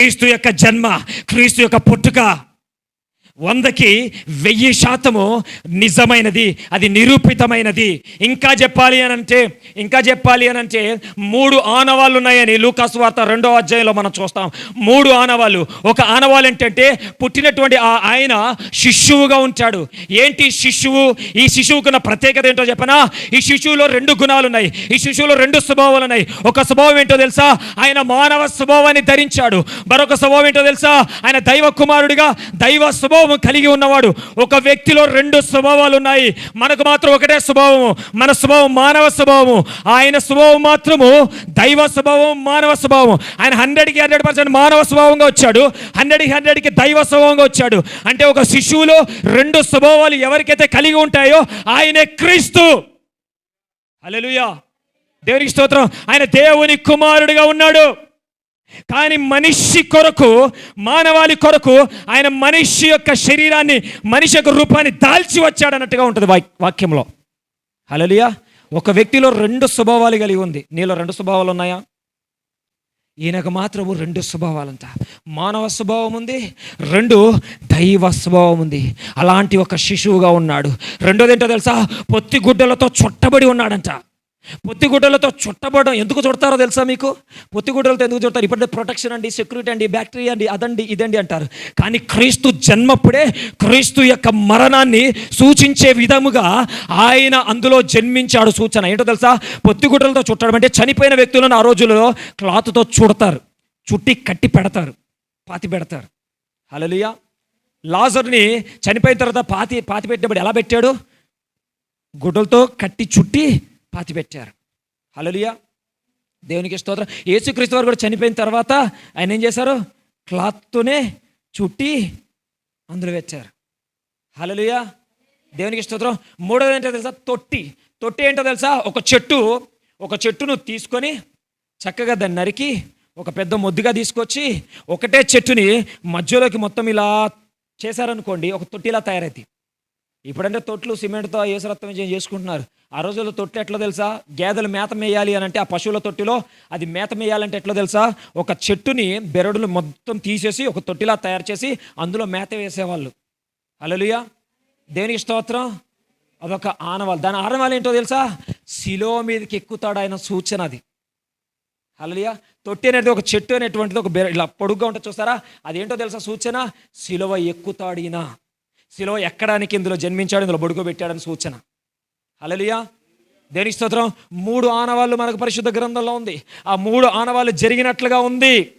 క్రీస్తు యొక్క జన్మ క్రీస్తు యొక్క పుట్టుక వందకి వెయ్యి శాతము నిజమైనది అది నిరూపితమైనది. ఇంకా చెప్పాలి అని అంటే ఇంకా చెప్పాలి అని అంటే మూడు ఆనవాళ్ళు ఉన్నాయని లూకాసు వార్త రెండో అధ్యాయంలో మనం చూస్తాం. మూడు ఆనవాళ్ళు. ఒక ఆనవాళ్ళు ఏంటంటే పుట్టినటువంటి ఆ ఆయన శిశువుగా ఉంటాడు. ఏంటి శిశువు? ఈ శిశువుకున్న ప్రత్యేకత ఏంటో చెప్పనా? ఈ శిశువులో రెండు గుణాలు ఉన్నాయి. ఈ శిశువులో రెండు స్వభావాలు ఉన్నాయి. ఒక స్వభావం ఏంటో తెలుసా? ఆయన మానవ స్వభావాన్ని ధరించాడు. మరొక స్వభావం ఏంటో తెలుసా? ఆయన దైవ కుమారుడిగా దైవ స్వభావం కలిగి ఉన్నవాడు. ఒక వ్యక్తిలో రెండు స్వభావాలు ఉన్నాయి. మనకు మాత్రం ఒకటే స్వభావము. మన స్వభావం మానవ స్వభావము. ఆయన స్వభావం మాత్రము దైవ స్వభావం మానవ స్వభావం. ఆయన హండ్రెడ్కి హండ్రెడ్ పర్సెంట్ మానవ స్వభావంగా వచ్చాడు. హండ్రెడ్కి హండ్రెడ్కి దైవ స్వభావంగా వచ్చాడు. అంటే ఒక శిశువులో రెండు స్వభావాలు ఎవరికైతే కలిగి ఉంటాయో ఆయనే క్రీస్తు. అలలుయా దేవునికి స్తోత్రం. ఆయన దేవుని కుమారుడిగా ఉన్నాడు. కానీ మనిషి కొరకు మానవాళి కొరకు ఆయన మనిషి యొక్క శరీరాన్ని మనిషి యొక్క రూపాన్ని దాల్చి వచ్చాడన్నట్టుగా ఉంటుంది వాక్- వాక్యంలో. హలలియా ఒక వ్యక్తిలో రెండు స్వభావాలు కలిగి ఉంది. నీలో రెండు స్వభావాలు ఉన్నాయా? ఈయనకు మాత్రము రెండు స్వభావాలంట. మానవ స్వభావం ఉంది రెండు దైవ స్వభావం ఉంది. అలాంటి ఒక శిశువుగా ఉన్నాడు. రెండోది ఏంటో తెలుసా? పొత్తి గుడ్డలతో చుట్టబడి ఉన్నాడంట. పొత్తిగుడ్డలతో చుట్టబడడం ఎందుకు చుడతారో తెలుసా మీకు? పొత్తిగుడ్డలతో ఎందుకు చుడతారు? ఇప్పుడే ప్రొటెక్షన్ అండి సెక్యూరిటీ అండి బ్యాక్టీరియా అండి అదండి ఇదండి అంటారు. కానీ క్రీస్తు జన్మప్పుడే క్రీస్తు యొక్క మరణాన్ని సూచించే విధముగా ఆయన అందులో జన్మించాడు సూచన. ఏంటో తెలుసా? పొత్తిగుడ్డలతో చుట్టడం అంటే చనిపోయిన వ్యక్తులను ఆ రోజుల్లో క్లాత్తో చుడతారు. చుట్టి కట్టి పెడతారు. పాతి పెడతారు. హలలియా లాజర్ని చనిపోయిన తర్వాత పాతి పాతి పెట్టినప్పుడు ఎలా పెట్టాడు? గుడ్డలతో కట్టి చుట్టి పాతిపెట్టారు. హలలుయా దేవునికి స్తోత్రం. యేసుక్రీస్తు వారు కూడా చనిపోయిన తర్వాత ఆయన ఏం చేశారు? క్లాత్తోనే చుట్టి అందులో పెట్టారు. హలలుయా దేవునికి స్తోత్రం. మూడోది ఏంటో తెలుసా? తొట్టి. తొట్టి ఏంటో తెలుసా? ఒక చెట్టు. ఒక చెట్టును తీసుకొని చక్కగా దాన్ని నరికి ఒక పెద్ద మొద్దుగా తీసుకొచ్చి ఒకటే చెట్టుని మధ్యలోకి మొత్తం ఇలా చేశారనుకోండి ఒక తొట్టిలా తయారైంది ఇప్పుడంటే తొట్లు సిమెంట్తో ఏసరత్వం చేసుకుంటున్నారు. ఆ రోజుల్లో తొట్లు ఎట్లా తెలుసా? గేదెలు మేత మేయాలి అని అంటే ఆ పశువుల తొట్టిలో అది మేత మేయాలంటే ఎట్లా తెలుసా? ఒక చెట్టుని బెరడులు మొత్తం తీసేసి ఒక తొట్టిలా తయారు చేసి అందులో మేత వేసేవాళ్ళు. అలలుయా దేనికి స్తోత్రం? అదొక ఆనవాళ్ళు దాని ఆనవాళ్ళు ఏంటో తెలుసా? శిలో మీదకి ఎక్కుతాడు ఆయన సూచన అది. అలలియా తొట్టి అనేది ఒక చెట్టు అనేటువంటిది ఒక బెర ఇలా పొడుగ్గా ఉంటుంది చూస్తారా? అదేంటో తెలుసా సూచన? శిలువ ఎక్కుతాడు శిలో ఎక్కడానికి ఇందులో జన్మించాడు ఇందులో బొడుకోబెట్టాడని సూచన. హలలియా దేని స్తోత్రం? మూడు ఆనవాళ్ళు మనకు పరిశుద్ధ గ్రంథంలో ఉంది. ఆ మూడు ఆనవాళ్ళు జరిగినట్లుగా ఉంది.